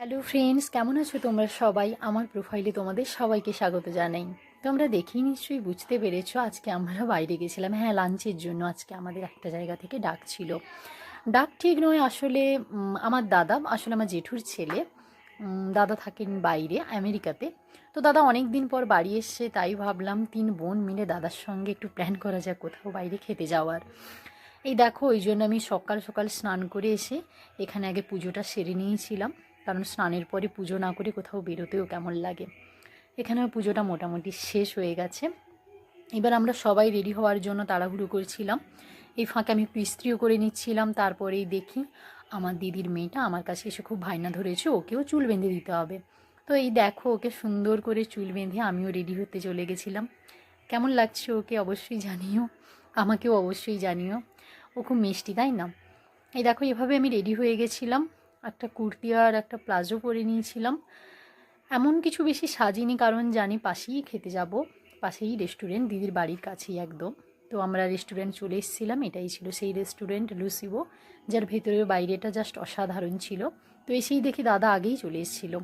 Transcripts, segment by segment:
Hello friends কেমন আছো তোমরা সবাই? আমার প্রোফাইলে তোমাদের সবাইকে স্বাগত জানাই। তোমরা দেখেই নিশ্চয়ই বুঝতে পেরেছ, আজকে আমরা বাইরে গেছিলাম। হ্যাঁ লাঞ্চের জন্য আজকে আমাদের একটা জায়গা থেকে ডাক ছিল। ডাক ঠিক নয়, আসলে আমার দাদা, আসলে আমার জেঠুর ছেলে দাদা থাকেন বাইরে, আমেরিকাতে। তো দাদা অনেক দিন পর বাড়ি এসছে, তাই ভাবলাম তিন বোন মিলে দাদার সঙ্গে একটু প্ল্যান করা যাক কোথাও বাইরে খেতে যাওয়ার। এই দেখো, ওই জন্য আমি সকাল সকাল স্নান করে এসে এখানে আগে পুজোটা সেরে নিয়েছিলাম। কারণ স্নানের পরে পুজো না করে কোথাও বেরোতেও কেমন লাগে। এখানে পুজোটা মোটামুটি শেষ হয়ে গেছে। এবার আমরা সবাই রেডি হওয়ার জন্য তাড়াহুড়ো করছিলাম। এই ফাঁকে আমি একটু ইস্ত্রিও করে নিচ্ছিলাম, তারপরেই দেখি আমার দিদির মেয়েটা আমার কাছে এসে খুব ভাইনা ধরেছে, ওকেও চুল বেঁধে দিতে হবে। তো এই দেখো, ওকে সুন্দর করে চুল বেঁধে আমিও রেডি হতে চলে গেছিলাম। কেমন লাগছে ওকে অবশ্যই জানিও, আমাকেও অবশ্যই জানিও। ও খুব মিষ্টি, তাই না? এই দেখো, এভাবে আমি রেডি হয়ে গেছিলাম। একটা কুর্তি আর একটা প্লাজো পরে নিয়েছিলাম। এমন কিছু বেশি সাজিনি, কারণ জানি পাশেই খেতে যাব, পাশেই রেস্টুরেন্ট দিদির বাড়ির কাছেই একদম। তো আমরা রেস্টুরেন্ট চলে এসেছিলাম, এটাই ছিল সেই রেস্টুরেন্ট লুসিবো যার ভেতরে বাইরেটা জাস্ট অসাধারণ ছিল। তো এসেই দেখি দাদা আগেই চলে এসেছিল।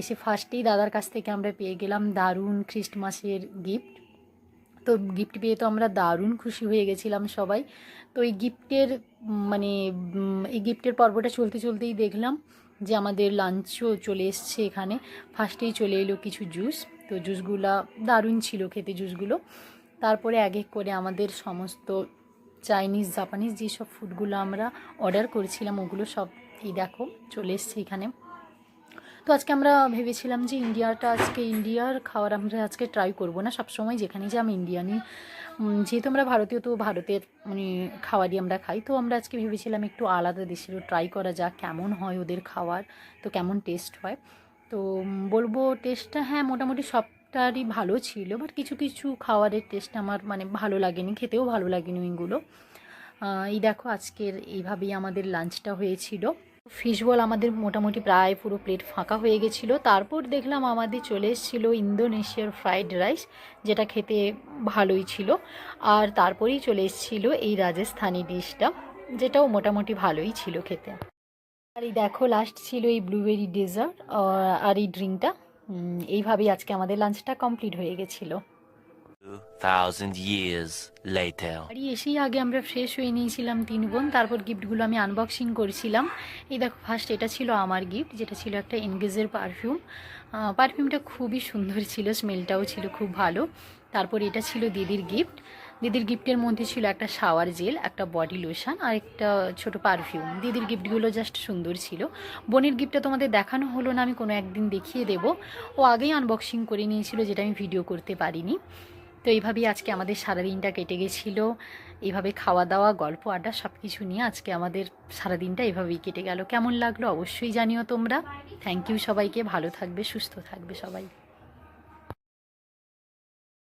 এসে ফার্স্টেই দাদার কাছ থেকে আমরা পেয়ে গেলাম দারুণ খ্রিস্টমাসের গিফট তো গিফট পেয়ে তো আমরা দারুণ খুশি হয়ে গেছিলাম সবাই। তো এই গিফটের মানে এই গিফটের পর্বটা চলতে চলতেই দেখলাম যে আমাদের লাঞ্চও চলে এসছে এখানে। ফার্স্টেই চলে এলো কিছু জুস তো জুসগুলা দারুণ ছিল খেতে জুসগুলো তারপরে এক এক করে আমাদের সমস্ত চাইনিজ জাপানিজ যেসব ফুডগুলো আমরা অর্ডার করেছিলাম ওগুলো সব এই দেখো চলে এসছে এখানে। তো আজকে আমরা ভেবেছিলাম যে ইন্ডিয়াটা আজকে ইন্ডিয়ার খাওয়ার আমরা আজকে ট্রাই করব না। সবসময় যেখানে যে আমি ইন্ডিয়ানই উম, যেহেতু আমরা ভারতীয়, তো ভারতের মানে খাবারই আমরা খাই। তো আমরা আজকে ভেবেছিলাম একটু আলাদা দেশেরও ট্রাই করা যাক, কেমন হয় ওদের খাওয়ার, তো কেমন টেস্ট হয়। তো বলব টেস্টটা হ্যাঁ মোটামুটি সবটারই ভালো ছিল বাট কিছু কিছু খাবারের টেস্ট আমার মানে ভালো লাগেনি, খেতেও ভালো লাগেনি ওইগুলো। এই দেখো আজকের এইভাবেই আমাদের লাঞ্চটা হয়েছিল। ফিশ বল আমাদের মোটামুটি প্রায় পুরো প্লেট ফাঁকা হয়ে গেছিল। তারপর দেখলাম আমাদের চলে এসেছিল ইন্দোনেশিয়ার ফ্রাইড রাইস যেটা খেতে ভালোই ছিল। আর তারপরেই চলে এসেছিল এই রাজস্থানি ডিশটা যেটাও মোটামুটি ভালোই ছিল খেতে। আর এই দেখো লাস্ট ছিল এই ব্লুবেরি ডেজার্ট আর এই ড্রিঙ্কটা এইভাবেই আজকে আমাদের লাঞ্চটা কমপ্লিট হয়ে গেছিল। 2,000 years later. বাড়ি এসেই আগে আমরা ফ্রেশ হয়ে নিয়েছিলাম তিন বোন তারপর গিফটগুলো আমি আনবক্সিং করেছিলাম। এই দেখো ফার্স্ট এটা ছিল আমার গিফট যেটা ছিল একটা এনগেজের পারফিউম পারফিউমটা খুবই সুন্দর ছিল স্মেলটাও ছিল খুব ভালো। তারপর এটা ছিল দিদির গিফট দিদির গিফটের মধ্যে ছিল একটা শাওয়ার জেল একটা বডি লোশন আর একটা ছোট পারফিউম দিদির গিফটগুলো জাস্ট সুন্দর ছিল। বোনের গিফটটা তোমাদের দেখানো হলো না আমি কোনো একদিন দেখিয়ে দেব। ও আগেই আনবক্সিং করে নিয়েছিল যেটা আমি ভিডিও করতে পারিনি। তো এইভাবেই আজকে আমাদের সারাদিনটা কেটে গেছিল। এইভাবে খাওয়া দাওয়া গল্প, আড্ডা সব কিছু নিয়ে আজকে আমাদের সারাদিনটা এভাবেই কেটে গেল। কেমন লাগল অবশ্যই জানিও তোমরা। থ্যাংক ইউ সবাইকে। ভালো থাকবে, সুস্থ থাকবে সবাই।